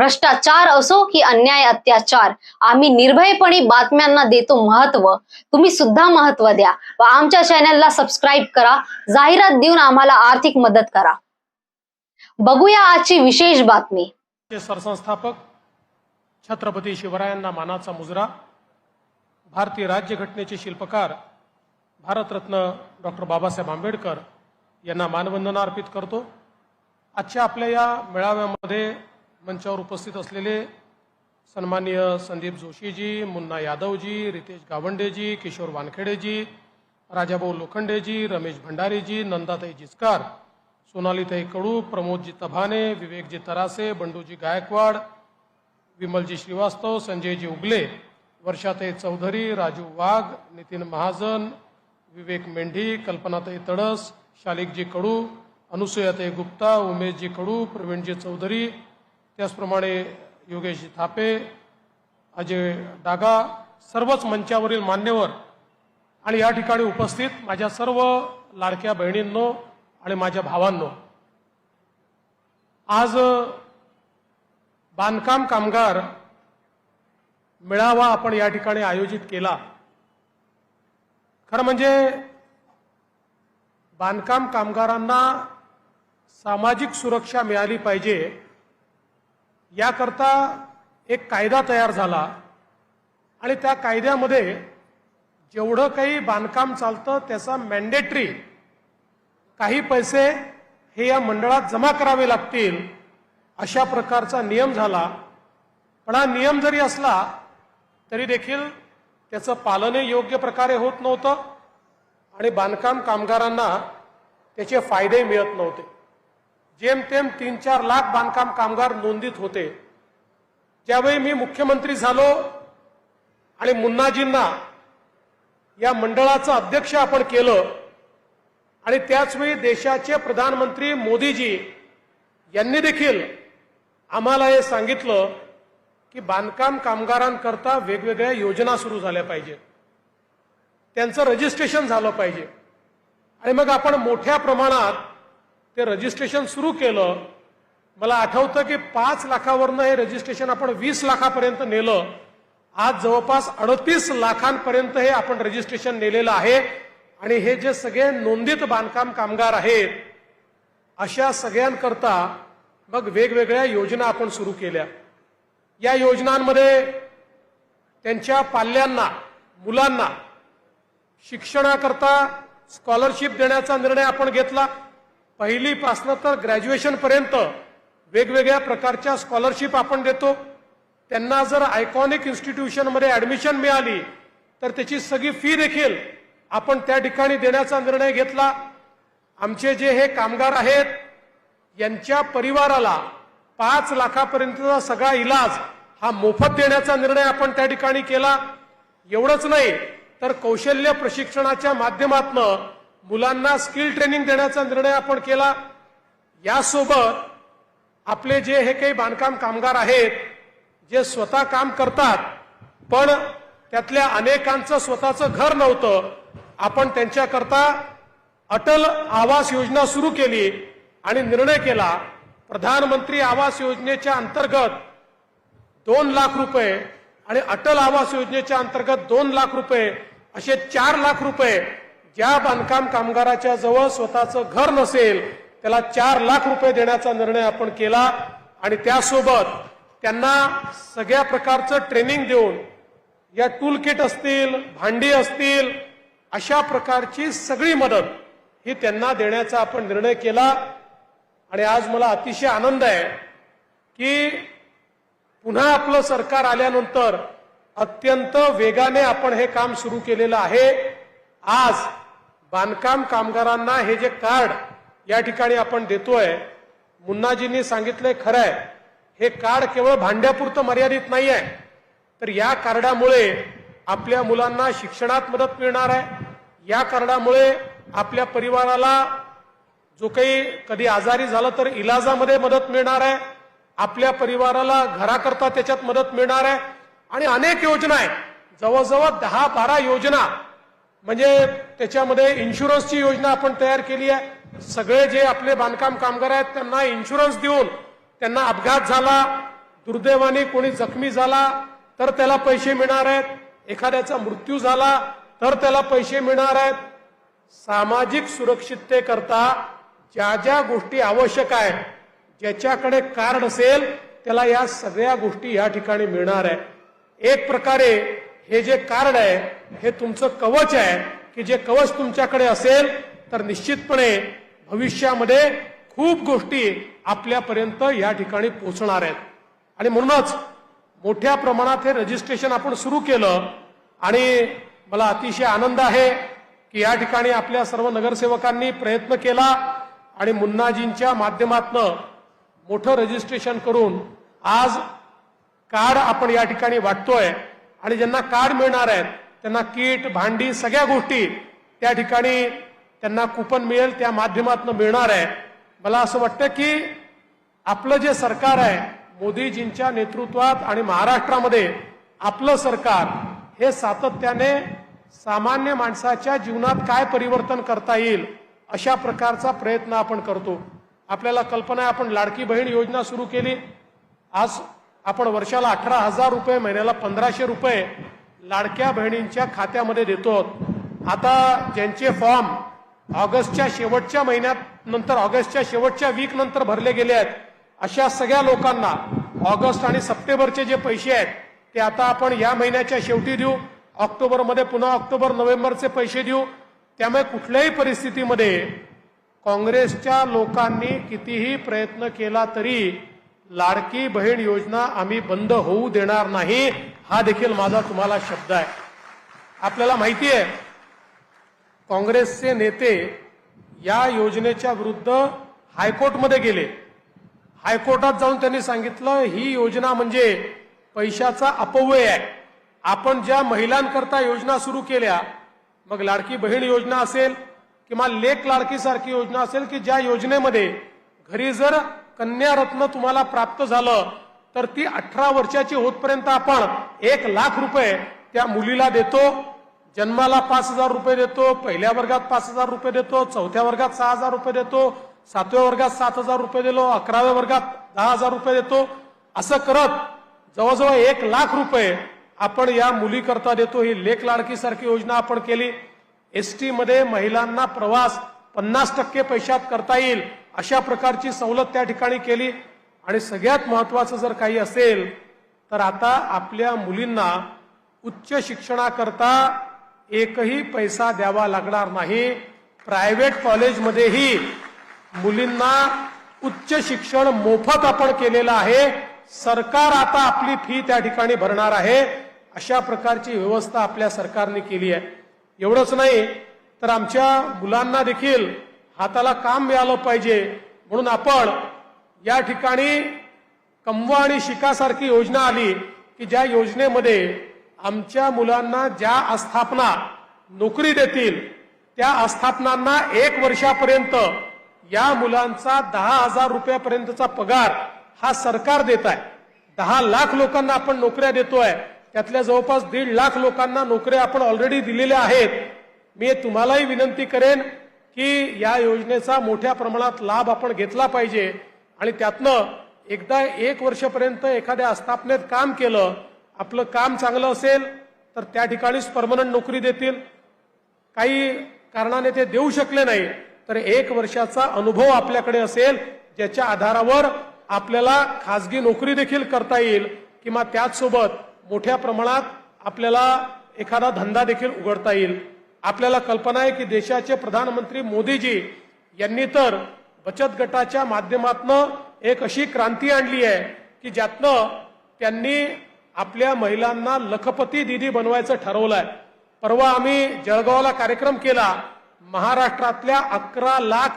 भ्रष्टाचार असो की अन्याय अत्याचार आम्ही निर्भयपणे बातम्यांना देतो महत्त्व. तुम्ही सुद्धा महत्त्व द्या व आमच्या चॅनलला सबस्क्राईब करा. जाहिरात देऊन आम्हाला आर्थिक मदत करा. बघूया आजची विशेष बातमी. सरसंस्थापक छत्रपती शिवरायांना मानाचा मुजरा. भारतीय राज्यघटनेचे शिल्पकार भारतरत्न डॉक्टर बाबासाहेब आंबेडकर यांना मानवंदना अर्पित करतो. आजच्या आपल्या या मेळाव्यामध्ये मंचावर उपस्थित असलेले सन्माननीय संदीप जोशीजी मुन्ना यादवजी रितेश गावंडेजी किशोर वानखेडेजी राजाभाऊ लोखंडेजी रमेश भंडारीजी नंदाताई जिचकार सोनालीताई कडू प्रमोदजी तभाने विवेकजी तरासे बंडूजी गायकवाड विमलजी श्रीवास्तव संजयजी उगले वर्षाताई चौधरी राजू वाघ नितीन महाजन विवेक मेंढी कल्पनाताई तडस शालिकजी कडू अनुसुयाताई गुप्ता उमेशजी कडू प्रवीणजी चौधरी त्याचप्रमाणे योगेश थापे अजय डागा सर्वच मंचावरील मान्यवर आणि या ठिकाणी उपस्थित माझ्या सर्व लाडक्या बहिणींनो आणि माझ्या भावांनो. आज बांधकाम कामगार मेळावा आपण या ठिकाणी आयोजित केला. खरं म्हणजे बांधकाम कामगारांना सामाजिक सुरक्षा मिळाली पाहिजे याकरता एक कायदा तयार झाला आणि त्या कायद्यामध्ये जेवढं काही बांधकाम चालतं त्याचा मॅन्डेटरी काही पैसे हे या मंडळात जमा करावे लागतील अशा प्रकारचा नियम झाला. पण हा नियम जरी असला तरी देखील त्याचं पालनही योग्य प्रकारे होत नव्हतं आणि बांधकाम कामगारांना त्याचे फायदे मिळत नव्हते. जेमतेम तीन चार लाख बांधकाम कामगार नोंदीत होते. ज्यावेळी मी मुख्यमंत्री झालो आणि मुन्नाजींना या मंडळाचं अध्यक्ष आपण केलं आणि त्याचवेळी देशाचे प्रधानमंत्री मोदीजी यांनी देखील आम्हाला हे सांगितलं की बांधकाम कामगारांकरता वेगवेगळ्या योजना सुरू झाल्या पाहिजेत. त्यांचं रजिस्ट्रेशन झालं पाहिजे. आणि मग आपण मोठ्या प्रमाणात ते रजिस्ट्रेशन सुरू केलं मला आठवतं की पाच लाखावरनं हे रजिस्ट्रेशन आपण वीस लाखापर्यंत नेलं. आज जवळपास अडतीस लाखांपर्यंत हे आपण रजिस्ट्रेशन नेलेलं आहे. आणि हे जे सगळे नोंदित बांधकाम कामगार आहेत अशा सगळ्यांकरता मग वेगवेगळ्या योजना आपण सुरू केल्या. या योजनांमध्ये त्यांच्या पाल्यांना मुलांना शिक्षणाकरता स्कॉलरशिप देण्याचा निर्णय आपण घेतला. पहिलीपासनं तर ग्रॅज्युएशनपर्यंत वेगवेगळ्या प्रकारच्या स्कॉलरशिप आपण देतो. त्यांना जर आयकॉनिक इन्स्टिट्यूशनमध्ये ऍडमिशन मिळाली तर त्याची सगळी फी देखील आपण त्या ठिकाणी देण्याचा निर्णय घेतला. आमचे जे हे कामगार आहेत यांच्या परिवाराला पाच लाखापर्यंतचा सगळा इलाज हा मोफत देण्याचा निर्णय आपण त्या ठिकाणी केला. एवढंच नाही तर कौशल्य प्रशिक्षणाच्या माध्यमातून मुलांना स्किल ट्रेनिंग देण्याचा निर्णय आपण केला. यासोबत आपले जे हे काही बांधकाम कामगार आहेत जे स्वतः काम करतात पण त्यातल्या अनेकांचं स्वतःचं घर नव्हतं. आपण त्यांच्याकरता अटल आवास योजना सुरू केली आणि निर्णय केला. प्रधानमंत्री आवास योजनेच्या अंतर्गत दोन लाख रुपये आणि अटल आवास योजनेच्या अंतर्गत दोन लाख रुपये असे चार लाख रुपये ज्या बांधकाम कामगाराच्या जवळ स्वतःचं घर नसेल त्याला चार लाख रुपये देण्याचा निर्णय आपण केला आणि त्यासोबत त्यांना सगळ्या प्रकारचं ट्रेनिंग देऊन या टूल किट असतील भांडी असतील अशा प्रकारची सगळी मदत ही त्यांना देण्याचा आपण निर्णय केला. आणि आज मला अतिशय आनंद आहे की पुन्हा आपलं सरकार आल्यानंतर अत्यंत वेगाने आपण हे काम सुरू केलेलं आहे. आज बांधकाम कामगारांना हे जे कार्ड या ठिकाणी आपण देतोय मुन्नाजींनी सांगितलंय खरं आहे हे कार्ड केवळ भांड्यापुरतं मर्यादित नाही आहे तर या कार्डामुळे आपल्या मुलांना शिक्षणात मदत मिळणार आहे. या कार्डामुळे आपल्या परिवाराला जो काही कधी आजारी झालं तर इलाजामध्ये मदत मिळणार आहे. आपल्या परिवाराला घराकरता त्याच्यात मदत मिळणार आहे. आणि अनेक योजना आहेत. जवळजवळ दहा बारा योजना म्हणजे त्याच्यामध्ये इन्शुरन्सची योजना आपण तयार केली आहे. सगळे जे आपले बांधकाम कामगार आहेत त्यांना इन्शुरन्स देऊन त्यांना अपघात झाला दुर्दैवाने कोणी जखमी झाला तर त्याला पैसे मिळणार आहेत. एखाद्याचा मृत्यू झाला तर त्याला पैसे मिळणार आहेत. सामाजिक सुरक्षिततेकरता ज्या ज्या गोष्टी आवश्यक आहेत ज्याच्याकडे कार्ड असेल त्याला या सगळ्या गोष्टी या ठिकाणी मिळणार आहे एक प्रकारे हे जे कार्ड आहे हे तुमचं कवच आहे की जे कवच तुमच्याकडे असेल तर निश्चितपणे भविष्यामध्ये खूप गोष्टी आपल्यापर्यंत या ठिकाणी पोहोचणार आहेत. आणि म्हणूनच मोठ्या प्रमाणात हे रजिस्ट्रेशन आपण सुरू केलं आणि मला अतिशय आनंद आहे की या ठिकाणी आपल्या सर्व नगरसेवकांनी प्रयत्न केला आणि मुन्नाजींच्या माध्यमातनं मोठं रजिस्ट्रेशन करून आज कार्ड आपण या ठिकाणी वाटतोय. आणि ज्यांना कार्ड मिळणार आहेत त्यांना किट भांडी सगळ्या गोष्टी त्या ठिकाणी त्यांना कुपन मिळेल त्या माध्यमातून मिळणार आहे. मला असं वाटतं की आपलं जे सरकार आहे मोदीजींच्या नेतृत्वात आणि महाराष्ट्रामध्ये आपलं सरकार हे सातत्याने सामान्य माणसाच्या जीवनात काय परिवर्तन करता येईल अशा प्रकारचा प्रयत्न आपण करतो. आपल्याला कल्पना आहे आपण लाडकी बहीण योजना सुरू केली. आज आपण वर्षाला अठरा हजार रुपये महिन्याला पंधराशे रुपये लाडक्या बहिणींच्या खात्यामध्ये देतो. आता ज्यांचे फॉर्म ऑगस्टच्या शेवटच्या महिन्यात नंतर ऑगस्टच्या शेवटच्या वीक नंतर भरले गेले आहेत अशा सगळ्या लोकांना ऑगस्ट आणि सप्टेंबरचे जे पैसे आहेत ते आता आपण या महिन्याच्या शेवटी देऊ. ऑक्टोबरमध्ये पुन्हा ऑक्टोबर नोव्हेंबरचे पैसे देऊ. त्यामुळे कुठल्याही परिस्थितीमध्ये काँग्रेसच्या लोकांनी कितीही प्रयत्न केला तरी लाडकी बहीण योजना आम्ही बंद होऊ देणार नाही हा देखील माझा तुम्हाला शब्द आहे. आपल्याला माहिती आहे काँग्रेसचे नेते या योजनेच्या विरुद्ध हायकोर्टमध्ये गेले. हायकोर्टात जाऊन त्यांनी सांगितलं ही योजना म्हणजे पैशाचा अपव्यय आहे. आपण ज्या महिलांकरता योजना सुरू केल्या मग लाडकी बहीण योजना असेल किंवा लेख लाडकीसारखी योजना असेल की ज्या योजनेमध्ये घरी जर कन्या रत्न तुम्हाला प्राप्त झालं तर ती अठरा वर्षाची होतपर्यंत आपण एक लाख रुपये त्या मुलीला देतो. जन्माला पाच हजार रुपये देतो पहिल्या वर्गात पाच हजार रुपये देतो चौथ्या वर्गात सहा हजार रुपये देतो सातव्या वर्गात सात हजार रुपये दिलो अकराव्या वर्गात दहा हजार रुपये देतो. असं करत जवळजवळ एक लाख रुपये आपण या मुलीकरता देतो. ही लेख लाडकीसारखी योजना आपण केली. एस टीमध्ये महिलांना प्रवास पन्नास टक्के पैशात करता येईल. अशा प्रकारची सवलत त्या ठिकाणी केली. आणि सगळ्यात महत्वाचं जर काही असेल तर आता आपल्या मुलींना उच्च शिक्षणाकरता एकही पैसा द्यावा लागणार नाही. प्रायव्हेट कॉलेजमध्येही मुलींना उच्च शिक्षण मोफत आपण केलेलं आहे. सरकार आता आपली फी त्या ठिकाणी भरणार आहे. अशा प्रकारची व्यवस्था आपल्या सरकारने केली आहे. एवढंच नाही तर आमच्या मुलांना देखील हाताला काम मिळालं पाहिजे. म्हणून आपण या ठिकाणी कमवा आणि शिकासारखी योजना आली की ज्या योजनेमध्ये आमच्या मुलांना ज्या आस्थापना नोकरी देतील त्या आस्थापनांना एक वर्षापर्यंत या मुलांचा दहा हजार रुपयापर्यंतचा पगार हा सरकार देत आहे. दहा लाख लोकांना आपण नोकऱ्या देतोय. त्यातल्या जवळपास दीड लाख लोकांना नोकऱ्या आपण ऑलरेडी दिलेल्या आहेत. मी तुम्हालाही विनंती करेन की या योजनेचा मोठ्या प्रमाणात लाभ आपण घेतला पाहिजे आणि त्यातनं एकदा एक वर्षपर्यंत एखाद्या आस्थापनेत काम केलं आपलं काम चांगलं असेल तर त्या ठिकाणीच परमनंट नोकरी देतील. काही कारणाने ते देऊ शकले नाही तर एक वर्षाचा अनुभव आपल्याकडे असेल ज्याच्या आधारावर आपल्याला खाजगी नोकरी देखील करता येईल किंवा त्याचसोबत मोठ्या प्रमाणात आपल्याला एखादा धंदा देखील उघडता येईल. आपल्याला कल्पना आहे की देशाचे प्रधानमंत्री मोदीजी यांनी तर बचत गटाच्या माध्यमातून एक अशी क्रांती आणली आहे की ज्यातनं त्यांनी आपल्या महिलांना लखपती दिदी बनवायचं ठरवलं आहे परवा आम्ही जळगावला कार्यक्रम केला. महाराष्ट्रातल्या अकरा लाख